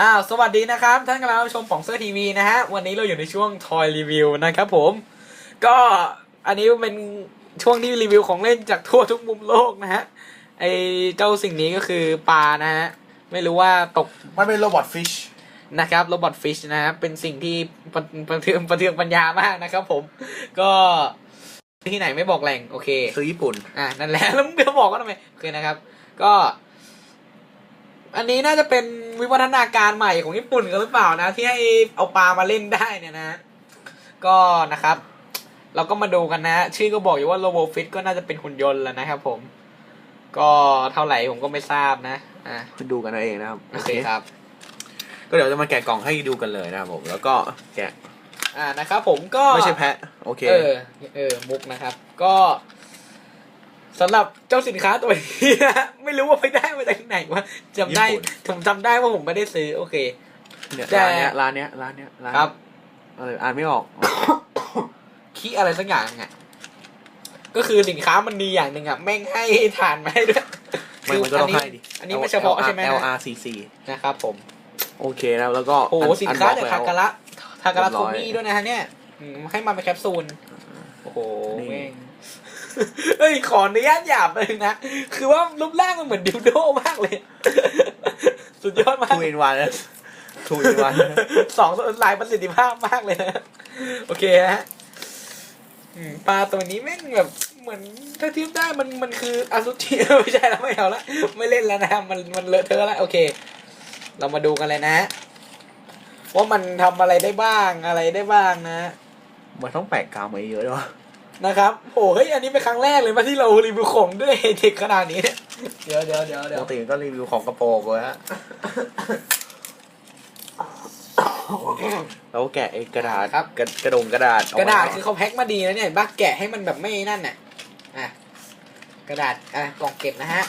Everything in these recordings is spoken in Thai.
อ้าวสวัสดีนะครับ ท่านกำลังรับชมของเซอร์ทีวีนะฮะ วันนี้เราอยู่ในช่วงทอยรีวิวนะครับผม ก็อันนี้เป็นช่วงที่รีวิวของเล่นจากทั่วทุกมุมโลกนะฮะ ไอเจ้าสิ่งนี้ก็คือปลานะฮะ ไม่รู้ว่าตกมันเป็นโรบอทฟิชนะครับโรบอทฟิชนะฮะเป็นสิ่งที่ประประเทืองประเทืองปัญญามากนะครับผม ก็ที่ไหนไม่บอกแหล่งโอเคคือญี่ปุ่น อะนั่นแหละแล้วมึงจะบอกก็ทำไมโอเคนะครับ ก็ อันนี้น่าจะเป็นวิวัฒนาการใหม่ของญี่ปุ่นกันหรือเปล่านะ ที่ให้เอาปลามาเล่นได้เนี่ยนะ ก็นะครับ เราก็มาดูกันนะ ชื่อก็บอกอยู่ว่าโรบอฟิตก็น่าจะเป็นหุ่นยนต์แล้วนะครับ ผม ก็เท่าไหร่ผมก็ไม่ทราบนะอะไปดูกันเอาเองนะครับโอเคครับ ก็เดี๋ยวจะมาแกะกล่องให้ดูกันเลยนะครับผมแล้วก็แกะอ่านะครับ ผมก็ไม่ใช่แพะโอเค เออเออมุกนะครับ ก็ สำหรับเจ้าสินค้าตัวนี้นะไม่รู้ว่าไปได้มาจากที่ไหนวะจำได้ญี่ปุ่นผมจำได้ว่าผมไม่ได้ซื้อ โอเค เนี่ยแต่ ร้านเนี้ยร้านเนี้ยร้านเนี้ยร้านครับ อะไรอ่านไม่ออกคิอะไรสักอย่างไงก็คือสินค้ามันดีอย่างหนึ่งอะแม่งให้ทานมาให้ด้วยไม่มันก็ต้องให้ดิ อันนี้ไม่เฉพาะใช่ไหม L ฮะ R C C นะครับผม โอเคนะครับแล้วก็โอ้โหอัสินค้าอัจากบล็ทาอกกาแล้วระทาการะเรียบร้โทอย มี่ด้วยนะฮะเนี่ยอืมให้มาเป็นแคปซูล โอ้โหนี่แม่ง เฮ้ยขออนุญาตหยาบเลยนะ คือว่ารูปร่างมันเหมือนดิวโดมากเลย สุดยอดมากทูอินวันทูอินวันสองหลายประสิทธิภาพมากเลยนะ โอเคฮะอืมปลาตัวนี้แม่งแบบเหมือนถ้าเทียบได้มันมันคืออสุจิไม่ใช่แล้วไม่เอาละไม่เล่นแล้วนะมันมันเลอะเทอะแล้วโอเค เรามาดูกันเลยนะ ว่ามันทำอะไรได้บ้างอะไรได้บ้างนะ มันต้องแปะกาวมาเยอะด้วยวะ นะครับ โอ้เฮ้ยอันนี้เป็นครั้งแรกเลยมาที่เรารีวิวของด้วยเด็กขนาดนี้เนี่ยเดี๋ยวเดี๋ยวเดี๋ยวปเดี๋ยวกติก็รีวิวของกระโปรงเลยฮะแล้วแกะไอ้กระดาษครับกระกระดงกระดาษออกกระดาษมคือเขาแพ็คมาดีนะเนี่ยบ้าแกะให้มันแบบไม่นั่นน่ะอะกระดาษอะกล่องเก็บนะฮะ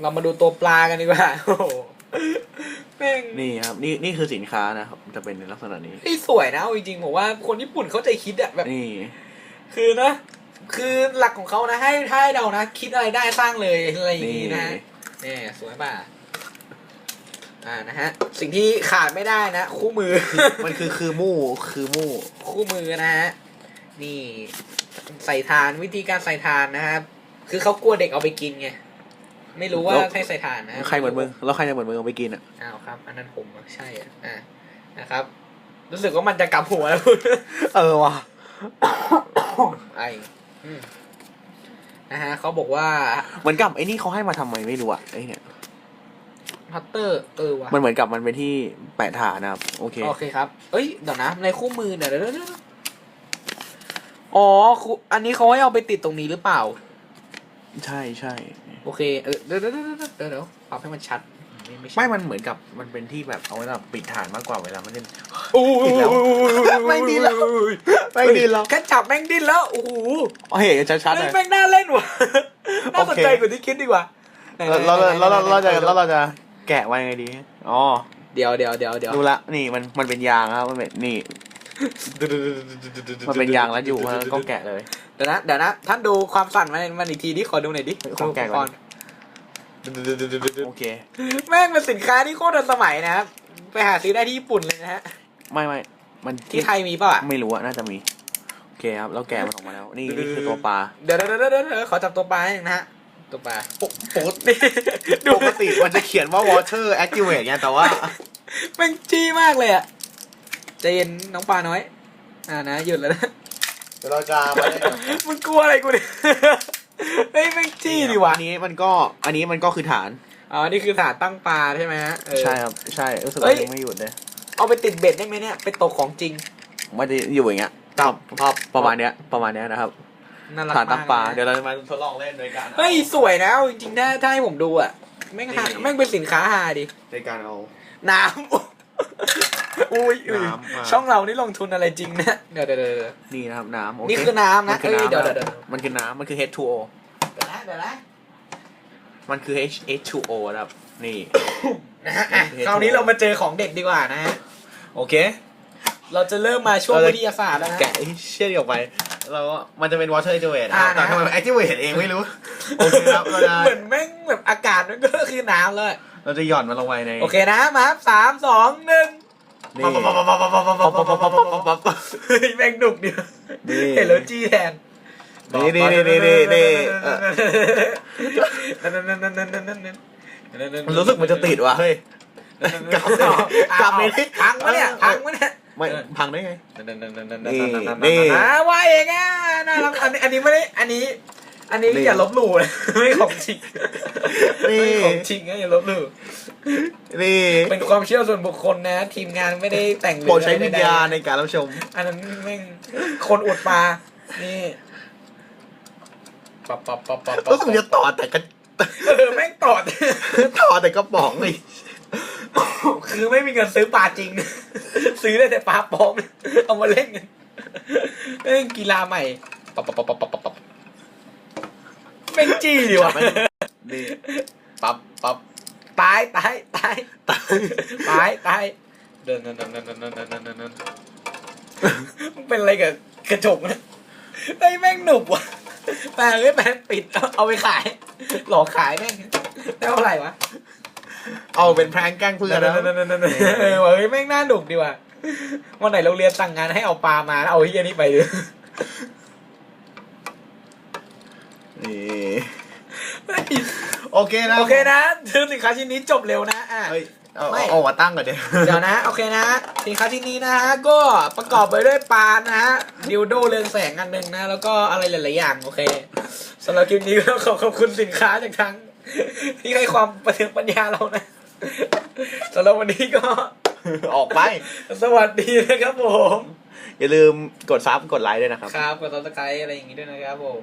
เรามาดูตัวปลากันดีกว่าโอ้โหแม่งนี่ครับนี่นี่คือสินค้านะครับ จะเป็นในลักษณะนี้ ที่สวยนะเอาจริงๆผมว่าคนญี่ปุ่นเขาใจคิดอะแบบ นี่ คือนะ คือหลักของเขานะให้ถ้าให้เรานะ คิดอะไรได้สร้างเลยอะไรอย่างนี่นี้นะเนี่ยสวยป่ะอ่านะฮะสิ่งที่ขาดไม่ได้นะ คู่มือ มันคือคือมู่คือมู่ คู่มือนะฮะนี่ใส่ทานวิธีการใส่ทานนะครับ คือเขากลัวเด็กเอาไปกินไงไม่รู้ว่าแล้วให้ใส่ทานนะใครเหมือนมึงแล้วใครจะเหมือนมึงเอาไปกินอะอ้าวครับ อันนั้นผมอะใช่อะอ่านะครับ รู้สึกว่ามันจะกลับหัวแล้วคุณเออว่ะ ไออืมนะฮะเขาบอกว่าเหมือนกับไอ้นี่เขาให้มาทำไมไม่รู้อะไอ้เนี่ยพัตเตอร์เออว่ะมันเหมือนกับมันเป็นที่แปะฐานนะครับโอเคโอเคครับเอ้ยเดี๋ยวนะ ในคู่มือเดี๋ยวเดี๋ยวเดี๋ยวเดี๋ยวอ๋อคู่อันนี้เขาให้เอาไปติดตรงนี้หรือเปล่า ใช่ใช่โอเคเออเดี๋ยวเดี๋ยวเดี๋ยวเดี๋ยวเดี๋ยวเดี๋ยวปรับให้มันชัด ไม่ไม่ชัดไม่มันเหมือนกับมันเป็นที่แบบเอาไว้แบบปิดฐานมากกว่าเวลามันเล่น โอ้โหอีกแล้ว ไม่ดีแล้ว ไม่ดีแล้วแค่จับแม่งดิ้นแล้วโอ้โหเฮ้ยชัดๆเลเฮ้ยยแม่งน่าเล่นว่ะน่าสนใจโอเค กว่าที่คิดดีกว่าไหนเราเราไหนเราเราเราจะไหนเราเราจะแกะไว้ยังไงดีอ๋อเดี๋ยวเดี๋ยวเดี๋ยวเดี๋ยวดูละนี่มันมันเป็นยางครับมันเป็นนี่มันเป็นยางแล้วอยู่มันก็แกะเลย เดี๋ยวนะเดี๋ยวนะท่านดูความสั่นมันมันอีกทีดิขอดูหน่อยดิขอแกะก่อน โอเค แม่งเป็นสินค้าที่โคตรทันสมัยนะครับ ไปหาซื้อได้ที่ญี่ปุ่นเลยนะฮะ ไม่ไม่มันที่ไทยมีเปล่ะไม่รู้อะน่าจะมี โอเคครับเราแกะมันออกมาแล้ว นี่นี่คือตัวปลา เดี๋ยวเดี๋ยวเดี๋ยวเดี๋ยวเดี๋ยวขอจับตัวปลาหนึ่งนะฮะ ตัวปลาปกตินี่ดูปกติมันจะเขียนว่า water activate ไงแต่ว่าแม่งจี้มากเลยอะใจเย็นน้องปลาน้อย อ่านะหยุดแล้วนะเดี๋ยวเราจะมาเล่นมึงกลัวอะไรกูเนี่ย เฮ้ยแม่งจี้ดิวะอันนี้มันก็อันนี้มันก็คือฐาน อ๋อ นี่คือถาดตั้งปลาใช่ไหมฮะเออ ใช่ครับ ใช่รู้สึกเฮ้ว่าย ยังไม่หยุดเลยเอาไปติดเบ็ดได้ไหมเนี่ย ไปตกของจริงมันจะอยู่อย่างเงี้ยครับครับ ประมาณเนี้ยประมาณเนี้ยนะครับน่ารักฐานตั้งปลามกเดี๋ยวเราจะมาทดลองเล่นโดยการเฮ้ย สวยนะเอาจริงๆถ้าถ้าให้ผมดูอะ แม่งหานี่ แม่งเป็นสินค้าหาดิ โดยการเอาน้ำ อุ้ยอุ้ยน้ำมาช่องเรานี่ลงทุนอะไรจริงนะเดี๋ยวเดี๋ยวเดี๋ยวเดี๋ยวนี่นะครับน้ำโอเคนี่คือน้ำนะมัคือเอ้ยน้ำเดี๋ยวนะเดี๋ยวเดี๋ยวมันคือน้ำมันคือ H2O เดี๋ยวนะเดี๋ยวนะมันคือ H H2O นะครับ นี่ นะฮะอะเดี๋ยวคราวนี้เรามาเจอของเด็กดีกว่านะฮะโอเค เราจะเริ่มมาช่วงเราจะวิทยาศาสตร์แล้วนะ แกะไอ้เชี่ยนี่ออกไป เราก็มันจะเป็น water activate อ่านะครับแต่นะทำไมมัน activate เองไม่รู้ โอเคครับเราจะเหมือนแม่งแบบอากาศมันก็คือน้ำเลย เราจะหย่อนมันลงไปใน โอเคนะมาครับสามสองหนึ่ง นี่ปั๊บปั๊บปั๊บปั๊บปั๊บปั๊บปั๊บปั๊บปั๊บปั๊บปั๊บปั๊บเฮ้ยแม่งดุกเดียวนี่ เห็นแล้วจี้แทนนี่นี่นี่นี่นี่นี่เออมันรู้สึกมันจะติดว่ะเฮ้ย กลับเลยกลับเลยดิ พังวะเนี่ยพังวะเนี่ยไม่พังได้ไงนี่นี่ว่าเองอะน่ารักอันนี้อันนี้ไม่ได้อันนี้ อันนี้นี่อย่าลบหลู่นะไม่ของจริงนี่ ไม่ของจริงนะอย่าลบหลู่นี่เป็นความเชื่อส่วนบุคคลนะ ทีมงานไม่ได้แต่งหรือโปรดใช้วิญญาณอะไรใดในการรับชมๆอันนั้นแม่งคนอวดปลานี่ปับปับปับปับปับรู้สึกมันจะต่อแต่กระเออแม่งตอด ต่อแต่กระป๋องเลยคือไม่มีเงินซื้อปลาจริง ซื้อได้แต่ปลาปลอม เอามาเล่นกันเล่นกีฬาใหม่ปับปับปับปับปับปับ แม่งจี้ดีว่ะนี่ปับปับตายตายตายตายตายเดินเดินเดินเดินเดินเดินเดินเดินเดินเดินมันเป็นอะไรกับกระจกนะไอ้ยแม่งหนุบว่ะแม่งเอ้ยแม่งปิดเอาเอาไปขาย หลอกขายแม่งได้เท่าไหร่วะเอาเป็นแพร้งแกล้งเพื่อนนะเออว่ะเฮ้ยแม่งน่าดุดีว่ะวันไหนโรงเรียนสั่งงานให้เอาปลามาแล้วเอาเฮียนี้ไปเลย นี่โอเคนะโอเคนะซื้อสินค้าชิ้นนี้จบเร็วนะอะ เฮ้ยเอาไม่เอาเอามาตั้งก่อนเดี๋ยวเดี๋ยวนะโอเคนะสินค้าชิ้นนี้นะฮะก็ประกอบไปด้วยปลานะฮะดิวโดเรืองแสงอันหนึ่งนะ แล้วก็อะไรหลายๆอย่างโอเคสำหรับคลิปนี้ก็ขอขอบคุณสินค้าจากทั้ง ที่ให้ความประเทืองปัญญาเรานะสำหรับวันนี้ก็ออกไป สวัสดีนะครับผม อย่าลืมกดซับกดไลค์ด้วยนะครับ ครับกดซับสไครต์อะไรอย่างงี้ด้วยนะครับผม